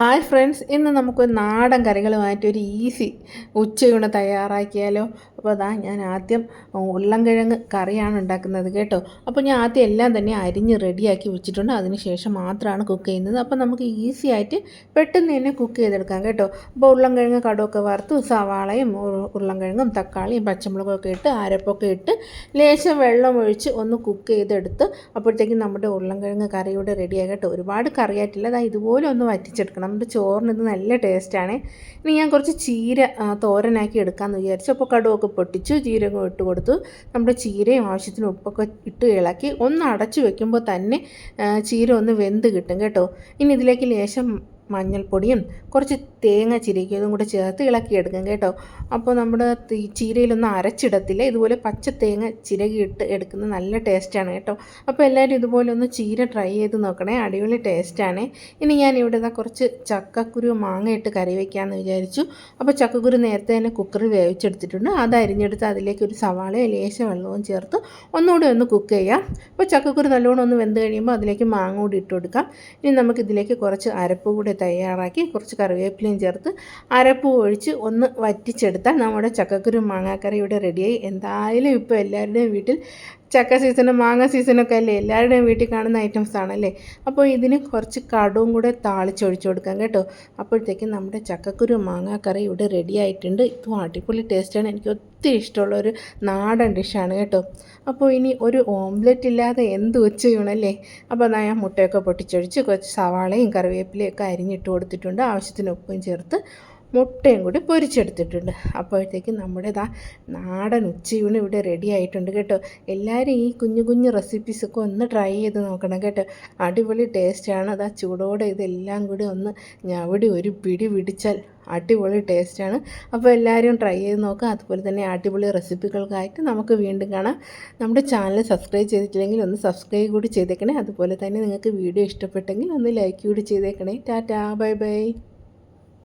Hi friends ഇന്ന് നമുക്ക് നാടൻ കറികളുമായിട്ട് ഒരു ഈസി ഉച്ചയൂണ് തയ്യാറാക്കിയാലോ? അപ്പോൾ അതാ ഞാൻ ആദ്യം ഉരുളൻകിഴങ്ങ് കറിയാണ് ഉണ്ടാക്കുന്നത് കേട്ടോ. അപ്പോൾ ഞാൻ ആദ്യം എല്ലാം തന്നെ അരിഞ്ഞ് റെഡിയാക്കി വെച്ചിട്ടുണ്ട്. അതിനുശേഷം മാത്രമാണ് കുക്ക് ചെയ്യുന്നത്. അപ്പോൾ നമുക്ക് ഈസി ആയിട്ട് പെട്ടെന്ന് തന്നെ കുക്ക് ചെയ്തെടുക്കാം കേട്ടോ. അപ്പോൾ ഉരുളൻകിഴങ്ങ് കടുവൊക്കെ വറുത്ത് സവാളയും ഉരുളൻകിഴങ്ങും തക്കാളിയും പച്ചമുളകൊക്കെ ഇട്ട് അരപ്പൊക്കെ ഇട്ട് ലേശം വെള്ളം ഒഴിച്ച് ഒന്ന് കുക്ക് ചെയ്തെടുത്ത് അപ്പോഴത്തേക്കും നമ്മുടെ ഉരുളൻകിഴങ്ങ് കറിയോടെ റെഡിയായി കേട്ടോ ഒരുപാട് കറിയായിട്ടില്ല. അതാ ഇതുപോലെ ഒന്ന് വറ്റിച്ചെടുക്കണം. നമ്മുടെ ചോറിന് ഇത് നല്ല ടേസ്റ്റാണ്. ഇനി ഞാൻ കുറച്ച് ചീര തോരനാക്കി എടുക്കാമെന്ന് വിചാരിച്ചു. അപ്പോൾ കടുവൊക്കെ പൊട്ടിച്ചു ജീരകം ഇട്ട് കൊടുത്തു. നമ്മുടെ ചീരയും ആവശ്യത്തിന് ഉപ്പൊക്കെ ഇട്ട് ഇളക്കി ഒന്ന് അടച്ചു വെക്കുമ്പോൾ തന്നെ ചീര ഒന്ന് വെന്ത് കിട്ടും കേട്ടോ. ഇനി ഇതിലേക്ക് ലേശം മഞ്ഞൾപ്പൊടിയും കുറച്ച് തേങ്ങ ചിരകിയതും കൂടെ ചേർത്ത് ഇളക്കിയെടുക്കും കേട്ടോ. അപ്പോൾ നമ്മുടെ ചീരയിലൊന്നും അരച്ചിടത്തില്ല. ഇതുപോലെ പച്ച തേങ്ങ ചിരകിയിട്ട് എടുക്കുന്ന നല്ല ടേസ്റ്റാണ് കേട്ടോ. അപ്പോൾ എല്ലാവരും ഇതുപോലെ ഒന്ന് ചീര ട്രൈ ചെയ്ത് നോക്കണേ. അടിപൊളി ടേസ്റ്റാണ്. ഇനി ഞാൻ ഇവിടെ ഇതാ കുറച്ച് ചക്കക്കുരു മാങ്ങ ഇട്ട് കറി വയ്ക്കാമെന്ന് വിചാരിച്ചു. അപ്പോൾ ചക്കക്കുരു നേരത്തെ തന്നെ കുക്കറിൽ വേവിച്ചെടുത്തിട്ടുണ്ട്. അത് അരിഞ്ഞെടുത്ത് അതിലേക്ക് ഒരു സവാളയോ ലേശ വെള്ളവും ചേർത്ത് ഒന്നുകൂടി ഒന്ന് കുക്ക് ചെയ്യാം. അപ്പോൾ ചക്കക്കുരു നല്ലോണം ഒന്ന് വെന്ത് കഴിയുമ്പോൾ അതിലേക്ക് മാങ്ങ കൂടി ഇട്ട് കൊടുക്കാം. ഇനി നമുക്കിതിലേക്ക് കുറച്ച് അരപ്പ് കൂടി തയ്യാറാക്കി കുറച്ച് കറിവേപ്പിലയും ചേർത്ത് അരപ്പ് ഒഴിച്ച് ഒന്ന് വറ്റിച്ചെടുത്താൽ നമ്മുടെ ചക്കക്കുരു മാങ്ങാക്കറി ഇവിടെ റെഡിയായി എന്തായാലും ഇപ്പോൾ എല്ലാവരുടെയും വീട്ടിൽ ചക്ക സീസണും മാങ്ങ സീസണൊക്കെ അല്ലേ? എല്ലാവരുടെയും വീട്ടിൽ കാണുന്ന ഐറ്റംസ് ആണല്ലേ അപ്പോൾ ഇതിന് കുറച്ച് കടവും കൂടെ താളിച്ചൊഴിച്ചു കൊടുക്കാം കേട്ടോ. അപ്പോഴത്തേക്കും നമ്മുടെ ചക്കക്കുരു മാങ്ങാക്കറി ഇവിടെ റെഡി ആയിട്ടുണ്ട്. ഇതും അടിപൊളി ടേസ്റ്റാണ് എനിക്ക് ഒത്തിരി ഇഷ്ടമുള്ള ഒരു നാടൻ ഡിഷാണ് കേട്ടോ. അപ്പോൾ ഇനി ഒരു ഓംലെറ്റ് ഇല്ലാതെ എന്ത് ഉച്ചയൂണല്ലേ അപ്പോൾ ഞാൻ മുട്ടയൊക്കെ പൊട്ടിച്ചൊഴിച്ച് കുറച്ച് സവാളയും കറിവേപ്പിലയും ഒക്കെ അരിഞ്ഞിട്ട് കൊടുത്തിട്ടുണ്ട്. ആവശ്യത്തിന് ഉപ്പും ചേർത്ത് മുട്ടയും കൂടി പൊരിച്ചെടുത്തിട്ടുണ്ട്. അപ്പോഴത്തേക്ക് നമ്മുടെ ഇതാ നാടൻ ഉച്ചയൂണ് ഇവിടെ റെഡി ആയിട്ടുണ്ട് കേട്ടോ. എല്ലാവരും ഈ കുഞ്ഞു കുഞ്ഞു റെസിപ്പീസൊക്കെ ഒന്ന് ട്രൈ ചെയ്ത് നോക്കണം കേട്ടോ. അടിപൊളി ടേസ്റ്റാണ് അതാ ചൂടോടെ ഇതെല്ലാം കൂടി ഒന്ന് ഞവിടെ ഒരു പിടി പിടിച്ചാൽ അടിപൊളി ടേസ്റ്റാണ് അപ്പോൾ എല്ലാവരും ട്രൈ ചെയ്ത് നോക്കുക അതുപോലെ തന്നെ അടിപൊളി റെസിപ്പികൾക്കായിട്ട് നമുക്ക് വീണ്ടും കാണാം. നമ്മുടെ ചാനൽ സബ്സ്ക്രൈബ് ചെയ്തിട്ടില്ലെങ്കിൽ ഒന്ന് സബ്സ്ക്രൈബ് കൂടി ചെയ്തേക്കണേ. അതുപോലെ തന്നെ നിങ്ങൾക്ക് വീഡിയോ ഇഷ്ടപ്പെട്ടെങ്കിൽ ഒന്ന് ലൈക്ക് കൂടി ചെയ്തേക്കണേ. ടാറ്റാ. Bye bye.